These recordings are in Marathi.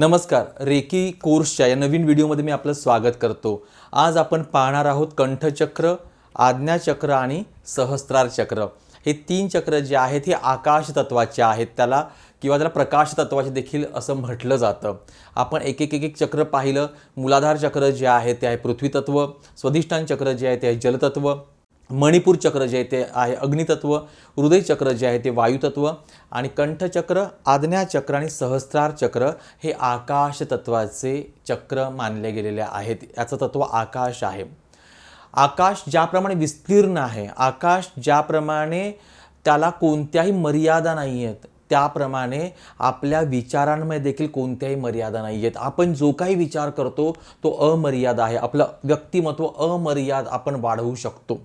नमस्कार रेकी कोर्सच्या या नवीन व्हिडिओमध्ये मी आपलं स्वागत करतो. आज आपण पाहणार आहोत कंठचक्र आज्ञाचक्र आणि सहस्त्रार चक्र हे तीन चक्र जे आहेत हे आकाश तत्वाचे आहेत. त्याला किंवा त्याला प्रकाश तत्वाचे देखील असं म्हटलं जातं. आपण एक एक एक एक चक्र पाहिलं. मूलाधार चक्र जे आहे ते आहे पृथ्वी तत्व स्वधिष्ठान चक्र जे आहे ते आहे जलतत्व. मणिपूर चक्र जे आहे ते आहे अग्नितत्व हृदय चक्र जे आहे ते वायुतत्व आणि कंठचक्र आज्ञाचक्र आणि सहस्त्रार चक्र हे आकाश तत्वाचे चक्र मानले गेलेले आहेत. याचं तत्व आकाश आहे. आकाश ज्याप्रमाणे विस्तीर्ण आहे आकाश ज्याप्रमाणे त्याला कोणत्याही मर्यादा नाही आहेत त्याप्रमाणे आपल्या विचारांमध्ये देखील कोणत्याही मर्यादा नाही आहेत. आपण जो काही विचार करतो तो अमर्याद आहे. आपलं व्यक्तिमत्व अमर्याद आपण वाढवू शकतो.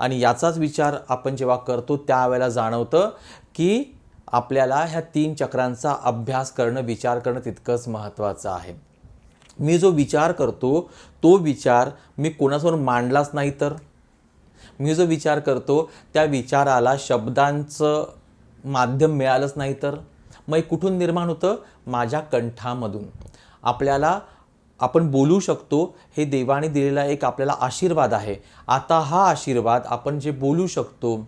आणि याचाच विचार आपण जेव्हा करतो त्यावेळेला जाणवतं की आपल्याला ह्या तीन चक्रांचा अभ्यास करणं विचार करणं तितकंच महत्त्वाचं आहे. मी जो विचार करतो तो विचार मी कोणासमोर मांडलाच नाही तर. मी जो विचार करतो त्या विचाराला शब्दांचं माध्यम मिळालंच नाही तर. मग हे कुठून निर्माण होतं? माझ्या कंठामधून. आपल्याला आपण बोलू शकतो हे देवाने दिलेला एक आपल्याला आशीर्वाद आहे. आता हा आशीर्वाद आपण जे बोलू शकतो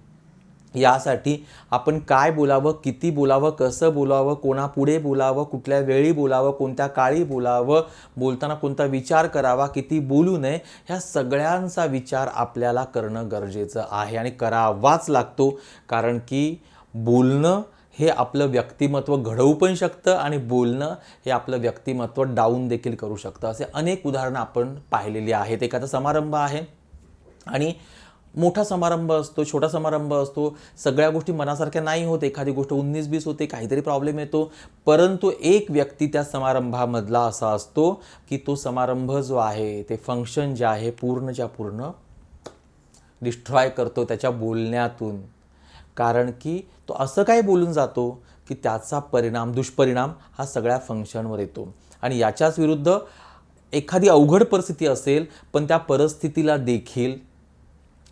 यासाठी आपण काय बोलावं किती बोलावं कसं बोलावं कोणापुढे बोलावं कुठल्या वेळी बोलावं कोणत्या काळी बोलावं बोलताना कोणता विचार करावा किती बोलू नये ह्या सगळ्यांचा विचार आपल्याला करणं गरजेचं आहे आणि करावाच लागतो. कारण की बोलणं हे आपलं व्यक्तिमत्व घडवू पण शकतं आणि बोलणं हे आपलं व्यक्तिमत्व डाऊन देखील करू शकतं. असे अनेक उदाहरणं आपण पाहिलेली आहेत. एखादा समारंभ आहे आणि मोठा समारंभ असतो छोटा समारंभ असतो. सगळ्या गोष्टी मनासारख्या नाही होत. एखादी गोष्ट उन्नीस बीस होते काहीतरी प्रॉब्लेम येतो. परंतु एक व्यक्ती त्या समारंभामधला असा असतो की तो समारंभ जो आहे ते फंक्शन जे आहे पूर्णच्या पूर्ण डिस्ट्रॉय करतो. त्याच्या बोलण्यातून. कारण की तो असं काय बोलून जातो की त्याचा परिणाम दुष्परिणाम हा सगळ्या फंक्शनवर येतो. आणि याच्याच विरुद्ध एखादी अवघड परिस्थिती असेल पण त्या परिस्थितीला देखील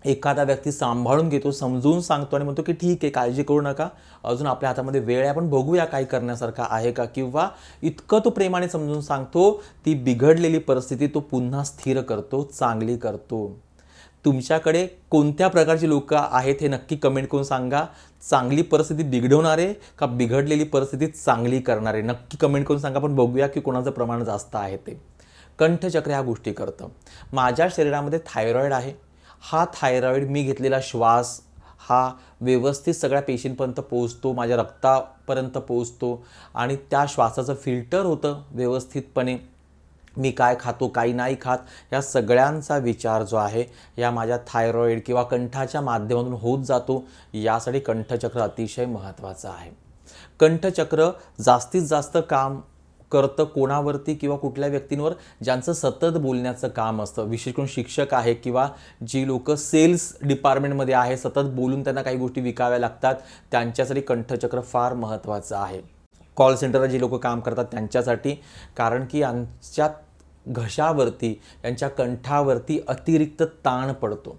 एखादा व्यक्ती सांभाळून घेतो समजून सांगतो आणि म्हणतो की ठीक आहे काळजी करू नका. अजून आपल्या हातामध्ये वेळ आहे आपण बघूया काय करण्यासारखा आहे का? किंवा इतकं तो प्रेमाने समजून सांगतो ती बिघडलेली परिस्थिती तो पुन्हा स्थिर करतो चांगली करतो. तुमच्याकडे कोणत्या प्रकारची लोकं आहेत हे नक्की कमेंट करून सांगा. चांगली परिस्थिती बिघडवणारे का बिघडलेली परिस्थिती चांगली करणारे? नक्की कमेंट करून सांगा. पण बघूया की कोणाचं प्रमाण जास्त आहे ते. कंठचक्र ह्या गोष्टी करतं. माझ्या शरीरामध्ये थायरॉईड आहे. हा थायरॉईड मी घेतलेला श्वास हा व्यवस्थित सगळ्या पेशींपर्यंत पोहोचतो माझ्या रक्तापर्यंत पोहोचतो आणि त्या श्वासाचं फिल्टर होतं व्यवस्थितपणे. मी काय खातो काही नाही खात या सगळ्यांचा विचार जो आहे या माझ्या थायरॉईड किंवा कंठाच्या माध्यमातून होत जातो यासाठी कंठचक्र अतिशय महत्त्वाचं आहे. कंठचक्र जास्तीत जास्त काम करतं कोणावरती किंवा कुठल्या व्यक्तींवर ज्यांचं सतत बोलण्याचं काम असतं. विशेष करून शिक्षक आहे किंवा जी लोक सेल्स डिपार्टमेंटमध्ये आहे सतत बोलून त्यांना काही गोष्टी विकाव्या लागतात त्यांच्यासाठी कंठचक्र फार महत्त्वाचं आहे. कॉल सेंटरला जी लोक काम करतात त्यांच्यासाठी कारण की यांच्यात घशावरती यांच्या कंठावरती अतिरिक्त ताण पडतो.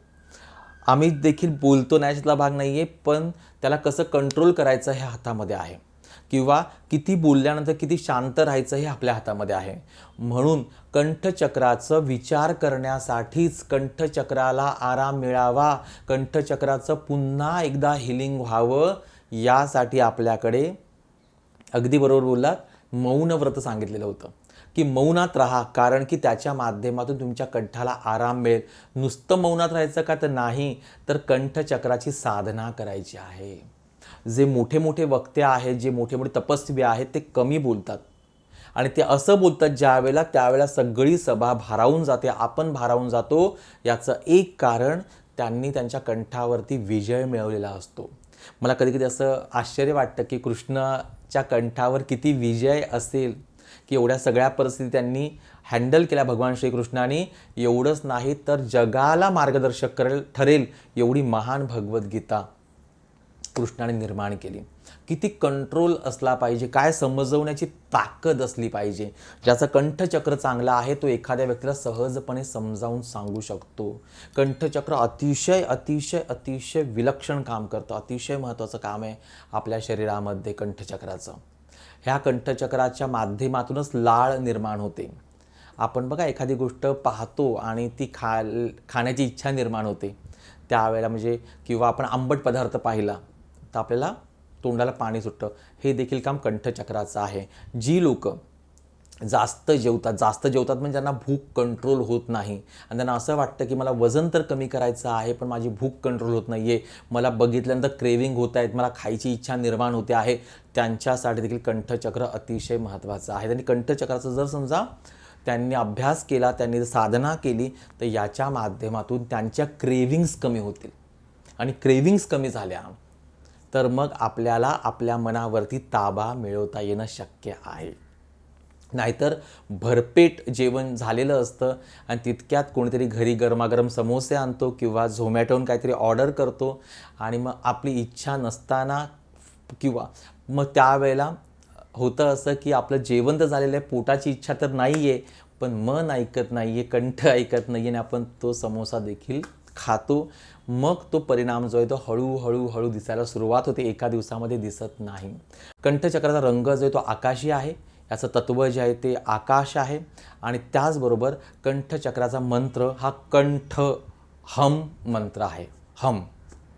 आम्ही देखील बोलतो नाही भाग नाही आहे पण त्याला कसं कंट्रोल करायचं हे हातामध्ये आहे. किंवा किती बोलल्यानंतर किती शांत राहायचं हे आपल्या हातामध्ये आहे. म्हणून कंठचक्राचं विचार करण्यासाठीच कंठचक्राला आराम मिळावा. कंठचक्राचं पुन्हा एकदा हिलिंग व्हावं यासाठी आपल्याकडे अगदी बरोबर बोललात मौन व्रत सांगितलेलं होतं. की मौनात राहा कारण की त्याच्या माध्यमातून तुमच्या कंठाला आराम मिळेल. नुसतं मौनात राहायचं का तर नाही तर कंठचक्राची साधना करायची आहे. जे मोठे मोठे वक्ते आहेत जे मोठे मोठे तपस्वी आहेत ते कमी बोलतात. आणि ते असं बोलतात ज्यावेळेला त्यावेळेला सगळी सभा भारावून जाते आपण भारावून जातो याचं एक कारण त्यांनी त्यांच्या कंठावरती विजय मिळवलेला असतो. मला कधी कधी असं आश्चर्य वाटतं की कृष्णाच्या कंठावर किती विजय असेल. की एवढ्या सगळ्या परिस्थिती त्यांनी हँडल केल्या भगवान श्रीकृष्णाने. एवढंच नाही तर जगाला मार्गदर्शक करेल ठरेल एवढी महान भगवद्गीता कृष्णाने निर्माण केली. किती कंट्रोल असला पाहिजे काय समजवण्याची ताकद असली पाहिजे. ज्याचा कंठचक्र चांगला आहे तो एखाद्या व्यक्तीला सहजपणे समजावून सांगू शकतो. कंठचक्र अतिशय अतिशय अतिशय विलक्षण काम करतं. अतिशय महत्त्वाचं काम आहे आपल्या शरीरामध्ये कंठचक्राचं. ह्या कंठचक्राच्या माध्यमातूनच लाळ निर्माण होते. आपण बघा एखादी गोष्ट पाहतो आणि ती खा खाण्याची इच्छा निर्माण होते. त्यावेळेला म्हणजे किंवा आपण आंबट पदार्थ पाहिला तर आपल्याला तोंडाला पाणी सुटतं. हे देखील काम कंठचक्राचं आहे. जी लोकं जास्त जेवतात जास्त जेवतात म्हणजे त्यांना भूक कंट्रोल होत नाही. आणि त्यांना असं वाटतं की मला वजन तर कमी करायचं आहे पण माझी भूक कंट्रोल होत नाही आहे मला बघितल्यानंतर क्रेविंग होत आहेत मला खायची इच्छा निर्माण होते आहे. त्यांच्यासाठी देखील कंठचक्र अतिशय महत्त्वाचं आहे. त्यांनी कंठचक्राचं जर समजा त्यांनी अभ्यास केला त्यांनी जर साधना केली तर याच्या माध्यमातून त्यांच्या क्रेविंग्स कमी होतील. आणि क्रेविंग्स कमी झाल्या तर मग आपल्याला आपल्या मनावरती ताबा मिळवता येणं शक्य आहे. नाहीतर भरपेट जेवण झालेलं असतं आणि तितक्यात कोणीतरी घरी गरमागरम समोसे आणतो किंवा झोमॅटोन काहीतरी ऑर्डर करतो आणि मग आपली इच्छा नसताना किंवा मग त्यावेळेला होतं असं की आपलं जेवण तर झालेलं आहे पोटाची इच्छा तर नाही आहे पण मन ऐकत नाही आहे कंठ ऐकत नाही आहे आणि आपण तो समोसा देखील खातो. मग तो परिणाम जो आहे तो हळूहळू हळू दिसायला सुरुवात होते. एका दिवसामध्ये दिसत नाही. कंठचक्राचा रंग जो आहे तो आकाशी आहे. याचं तत्व जे आहे ते आकाश आहे आणि त्याचबरोबर कंठचक्राचा मंत्र हा कंठ हम मंत्र आहे. हम.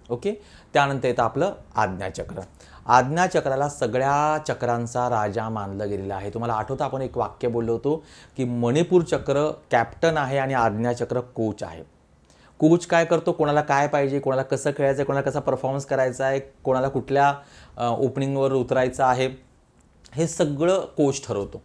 ओके? त्यानंतर येतं आपलं आज्ञाचक्र. आज्ञाचक्राला सगळ्या चक्रांचा राजा मानलं गेलेला आहे. तुम्हाला आठवतं आपण एक वाक्य बोललो होतो की मणिपूर चक्र कॅप्टन आहे आणि आज्ञाचक्र कोच आहे. कोच काय करतो? कोणाला काय पाहिजे? कोणाला कसं खेळायचं आहे कोणाला कसा परफॉर्मन्स करायचा आहे? कोणाला कुठल्या ओपनिंगवर उतरायचं आहे? हे सगळं कोच ठरवतो.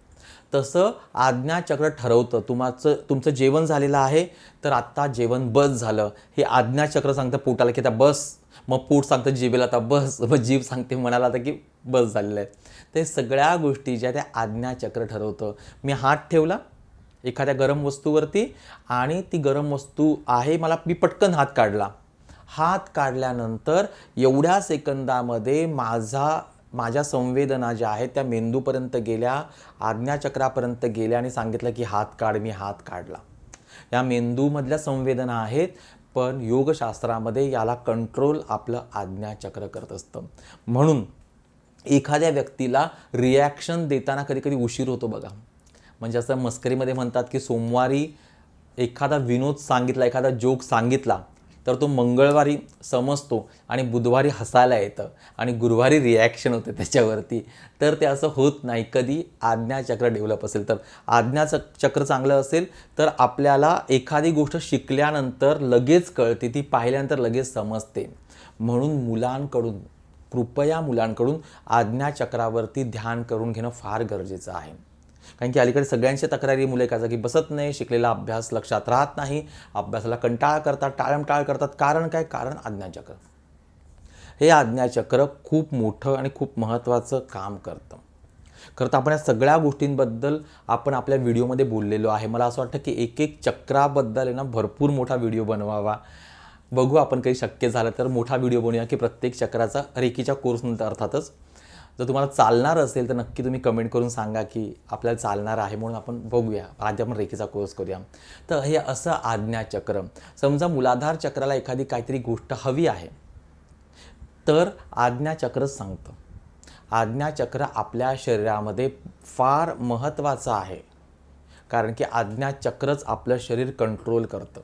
तसं आज्ञाचक्र ठरवतं. तुमचं तुमचं जेवण झालेलं आहे तर आत्ता जेवण बस झालं. हे आज्ञाचक्र सांगतं पोटाला की आता बस. मग पोट सांगतं जिभेला आता बस. मग जीभ सांगते मनाला आता की बस झालेलं आहे. ते सगळ्या गोष्टी ज्या त्या आज्ञाचक्र ठरवतं. मी हात ठेवला एखाद्या गरम वस्तूवरती आणि ती गरम वस्तू आहे मला मी पटकन हात काढला. हात काढल्यानंतर एवढ्या सेकंदामध्ये माझा माझ्या संवेदना ज्या आहेत त्या मेंदूपर्यंत गेल्या आज्ञाचक्रापर्यंत गेल्या आणि सांगितलं की हात काढ मी हात काढला. या मेंदूमधल्या संवेदना आहेत पण योगशास्त्रामध्ये याला कंट्रोल आपलं आज्ञाचक्र करत असतं. म्हणून एखाद्या व्यक्तीला रिॲक्शन देताना कधी कधी उशीर होतो बघा. म्हणजे असं मस्करीमध्ये म्हणतात की सोमवारी एखादा विनोद सांगितला एखादा जोक सांगितला तर तो मंगळवारी समजतो आणि बुधवारी हसायला येतं आणि गुरुवारी रिॲक्शन होते त्याच्यावरती. तर ते असं होत नाही. कधी आज्ञाचक्र डेव्हलप असेल तर. आज्ञाच चक्र चांगलं असेल तर आपल्याला एखादी गोष्ट शिकल्यानंतर लगेच कळते. ती पाहिल्यानंतर लगेच समजते. म्हणून मुलांकडून कृपया मुलांकडून आज्ञाचक्रावरती ध्यान करून घेणं फार गरजेचं आहे. कारण की अलीकडे सगळ्यांच्या तक्रारी मुले एका जागी बसत नाही शिकलेला अभ्यास लक्षात राहत नाही अभ्यासाला कंटाळा करतात टाळमटाळ करतात. कारण काय? कारण आज्ञाचक्र हे आज्ञाचक्र खूप मोठं आणि खूप महत्त्वाचं काम करतं. खरं तर आपण या सगळ्या गोष्टींबद्दल आपण आपल्या व्हिडिओमध्ये बोललेलो आहे. मला असं वाटतं की एक एक चक्राबद्दल आहे ना भरपूर मोठा व्हिडिओ बनवावा. बघू आपण काही शक्य झालं तर मोठा व्हिडिओ बनवूया की प्रत्येक चक्राचा रेकीच्या कोर्सनंतर अर्थातच. जर तुम्हाला चालणार असेल तर नक्की तुम्ही कमेंट करून सांगा की आपल्याला चालणार आहे म्हणून आपण बघूया. आधी आपण रेखेचा कोर्स करूया. तर हे असं आज्ञाचक्र समजा मुलाधार चक्राला एखादी काहीतरी गोष्ट हवी आहे. तर आज्ञाचक्रच सांगतं. आज्ञाचक्र आपल्या शरीरामध्ये फार महत्त्वाचं आहे. कारण की आज्ञाचक्रच आपलं शरीर कंट्रोल करतं.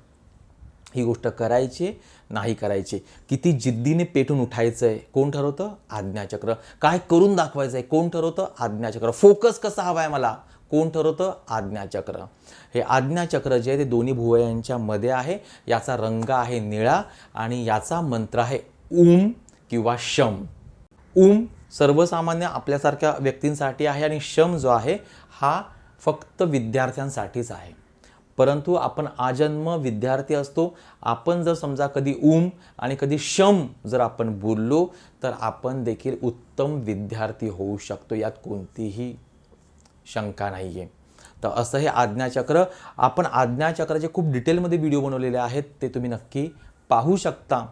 ही गोष्ट करायची नाही करायची. किती जिद्दीने पेटून उठायचं आहे कोण ठरवतं? आज्ञाचक्र. काय करून दाखवायचं आहे कोण ठरवतं? आज्ञाचक्र. फोकस कसा हवा आहे मला? कोण ठरवतं? आज्ञाचक्र. हे आज्ञाचक्र जे आहे ते दोन्ही भुवयांच्या मध्ये आहे. याचा रंग आहे निळा आणि याचा मंत्र आहे उम किंवा शम. उम सर्वसामान्य आपल्यासारख्या व्यक्तींसाठी आहे आणि शम जो आहे हा फक्त विद्यार्थ्यांसाठीच आहे. परंतु आपण आजन्म विद्यार्थी असतो आपण जर समजा कधी उम आणि कधी शम जर आपण बोललो तर आपण देखील उत्तम विद्यार्थी होऊ शकतो यात कोणतीही शंका नाही आहे तर असं हे आज्ञाचक्र आपण आज्ञाचक्राचे खूप डिटेलमध्ये व्हिडिओ बनवलेले आहेत ते तुम्ही नक्की पाहू शकता.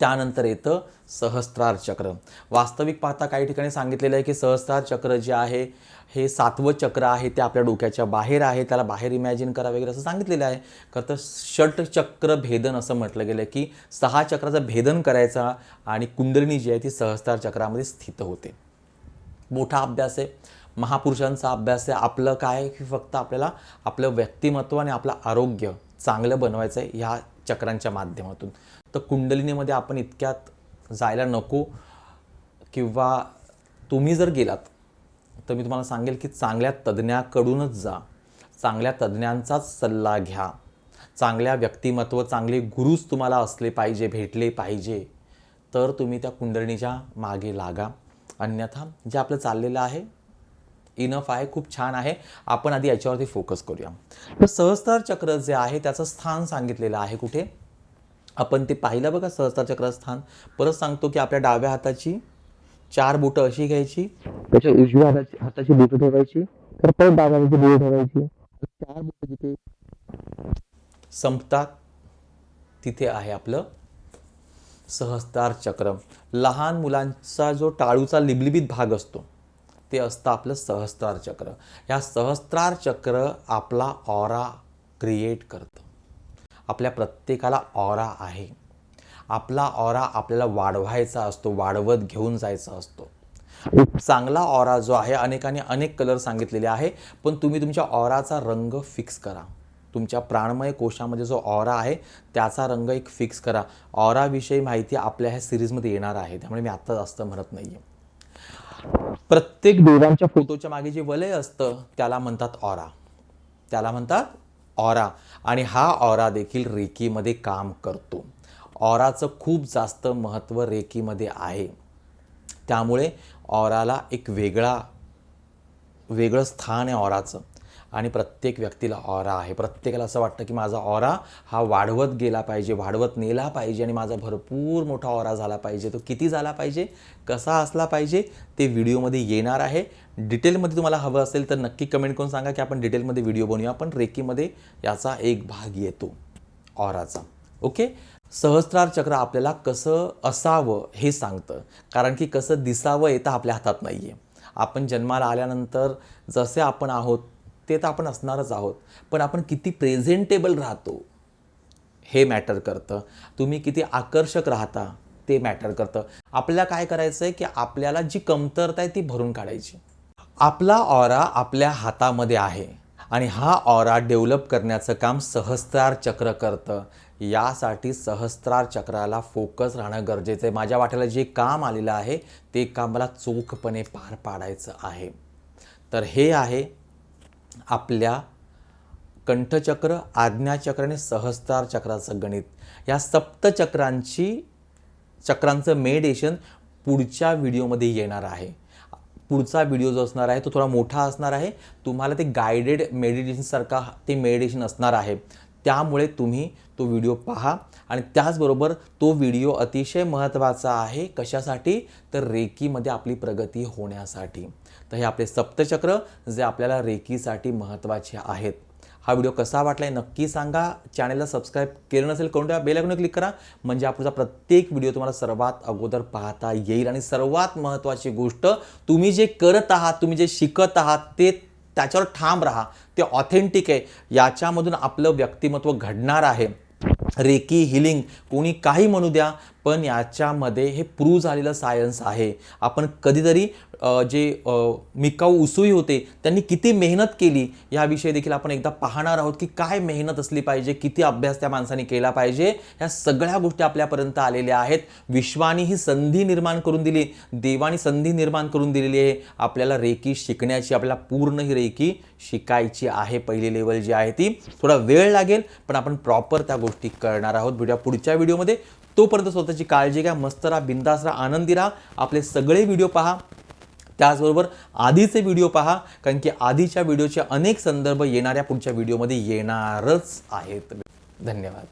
त्यानंतर येतं सहस्त्रार चक्र. वास्तविक पाहता काही ठिकाणी सांगितलेलं आहे की सहस्त्रार चक्र जे आहे हे सातवं चक्र आहे ते आपल्या डोक्याच्या बाहेर आहे त्याला बाहेर इमॅजिन करा वगैरे असं सांगितलेलं आहे. खरं तर षटचक्र भेदन असं म्हटलं गेलं की सहा चक्राचं भेदन करायचा आणि कुंडलिनी जी आहे ती सहस्त्रार चक्रामध्ये स्थित होते. मोठा अभ्यास आहे. महापुरुषांचा अभ्यास आहे. आपलं काय की फक्त आपल्याला आपलं व्यक्तिमत्व आणि आपलं आरोग्य चांगलं बनवायचं आहे ह्या चक्रांच्या माध्यमातून. तर कुंडलिनीमध्ये आपण इतक्यात जायला नको. किंवा तुम्ही जर गेलात तर मी तुम्हाला सांगेल की चांगल्या तज्ज्ञाकडूनच जा. चांगल्या तज्ज्ञांचाच सल्ला घ्या. चांगल्या व्यक्तिमत्व चांगले गुरुच तुम्हाला असले पाहिजे भेटले पाहिजे. तर तुम्ही त्या कुंडलिनीच्या मागे लागा. अन्यथा जे आपलं चाललेलं आहे इनफ आहे खूप छान आहे आपण आधी याच्यावरती फोकस करूया. तर सहस्त्रार चक्र जे आहे त्याचं स्थान सांगितलेलं आहे कुठे? आपण ते पाहिलं बघा सहस्त्रार चक्र स्थान परत सांगतो की आपल्या डाव्या हाताची चार बोटं अशी घ्यायची. त्याच्या उजव्या हाताची हाताची बोटं ठेवायची. तर परत डाव्या हाताची बोटं ठेवायची. चार बोटं जिथे संपतात तिथे आहे आपलं सहस्त्रार चक्र लहान मुलांचा जो टाळूचा लिबलिबीत भाग असतो ते असतं आपलं सहस्त्रार चक्र. या सहस्त्रार चक्र आपला ऑरा क्रिएट करतं. आपल्या प्रत्येकाला ऑरा आहे. आपला ऑरा आपल्याला वाढवायचा असतो वाढवत घेऊन जायचा असतो. चांगला ऑरा जो आहे अनेकांनी अनेक कलर सांगितलेले आहे पण तुम्ही तुमच्या ऑराचा रंग फिक्स करा. तुमच्या प्राणमय कोशामध्ये जो ऑरा आहे त्याचा रंग एक फिक्स करा. ऑराविषयी माहिती आपल्या ह्या सिरीजमध्ये येणार आहे त्यामुळे मी आत्ता जास्त म्हणत नाही आहे प्रत्येक देवांच्या फोटोच्या मागे जे वलय असतं त्याला म्हणतात ऑरा त्याला म्हणतात ऑरा. आणि हा ऑरा देखील रेकीमध्ये काम करतो. ऑराचं खूप जास्त महत्त्व रेकीमध्ये आहे. त्यामुळे ऑराला एक वेगळा वेगळं स्थान आहे ऑराचं. आणि प्रत्येक व्यक्तीला ऑरा आहे. प्रत्येकाला असं वाटतं की माझा ऑरा हा वाढवत गेला पाहिजे वाढवत नेला पाहिजे आणि माझा भरपूर मोठा ऑरा झाला पाहिजे. तो किती झाला पाहिजे कसा असला पाहिजे ते व्हिडिओमध्ये येणार आहे. डिटेलमध्ये तुम्हाला हवं असेल तर नक्की कमेंट करून सांगा की आपण डिटेलमध्ये व्हिडिओ बनवूया. पण रेकीमध्ये याचा एक भाग येतो ऑराचा ओके? सहस्त्रार चक्र आपल्याला कसं असावं हे सांगतं. कारण की कसं दिसावं येतं आपल्या हातात नाही आहे आपण जन्माला आल्यानंतर जसे आपण आहोत ते तर आपण असणारच आहोत. पण आपण किती प्रेझेंटेबल राहतो हे मॅटर करतं. तुम्ही किती आकर्षक राहता ते मॅटर करतं. आपल्याला काय करायचं आहे की आपल्याला जी कमतरता आहे ती भरून काढायची. आपला ऑरा आपल्या हातामध्ये आहे आणि हा ऑरा डेव्हलप करण्याचं काम सहस्त्रार चक्र करतं. यासाठी सहस्त्रार चक्राला फोकस राहणं गरजेचं आहे. माझ्या वाट्याला जे काम आलेलं आहे ते काम मला चोखपणे पार पाडायचं आहे. तर हे आहे आपल्या कंठचक्र आज्ञाचक्र आणि सहस्त्रार चक्राचं गणित. या सप्तचक्रांची चक्रांचं मेडिटेशन पुढच्या व्हिडिओमध्ये येणार आहे. पुढचा व्हिडिओ जो असणार आहे तो थोडा मोठा असणार आहे. तुम्हाला ते गायडेड मेडिटेशनसारखा ते मेडिटेशन असणार आहे. त्यामुळे तुम्ही तो व्हिडिओ पहा आणि त्याचबरोबर तो व्हिडिओ अतिशय महत्त्वाचा आहे कशासाठी? तर रेकीमध्ये आपली प्रगती होण्यासाठी. तर हे आपले सप्तचक्र जे आपल्याला रेकीसाठी महत्त्वाचे आहेत. हा व्हिडिओ कसा वाटला आहे नक्की सांगा. चॅनलला सबस्क्राईब केलं नसेल करून ठेवा. बेलायकून क्लिक करा. म्हणजे आपला प्रत्येक व्हिडिओ तुम्हाला सर्वात अगोदर पाहता येईल. आणि सर्वात महत्त्वाची गोष्ट तुम्ही जे करत आहात तुम्ही जे शिकत आहात ते त्याच्यावर ठाम राहा. ते ऑथेंटिक आहे. याच्यामधून आपलं व्यक्तिमत्व घडणार आहे. रेकी हिलिंग कोणी काही म्हणू द्या पण याच्यामध्ये हे प्रूव्ह झालेलं सायन्स आहे. आपण कधीतरी जे मिकाऊ उसुई होते त्यांनी किती मेहनत केली याविषयी देखील आपण एकदा पाहणार आहोत की काय मेहनत असली पाहिजे किती अभ्यास त्या माणसाने केला पाहिजे ह्या सगळ्या गोष्टी आपल्यापर्यंत आलेल्या आहेत. विश्वाने ही संधी निर्माण करून दिली देवाने संधी निर्माण करून दिलेली आहे. आपल्याला रेकी शिकण्याची आपल्याला पूर्ण ही रेकी शिकायची आहे पहिली लेवल जी आहे ती. थोडा वेळ लागेल पण आपण प्रॉपर त्या गोष्टी करणार आहोत. भेटूया पुढच्या व्हिडिओमध्ये. तोपर्यंत स्वतःची काळजी घ्या मस्त राहा बिंदास राहा आनंदी राहा. आपले सगळे व्हिडिओ पहा. त्याचबरोबर आधीचे व्हिडिओ पहा कारण की आधीच्या व्हिडिओचे अनेक संदर्भ येणाऱ्या पुढच्या व्हिडिओमध्ये येणारच आहेत. धन्यवाद.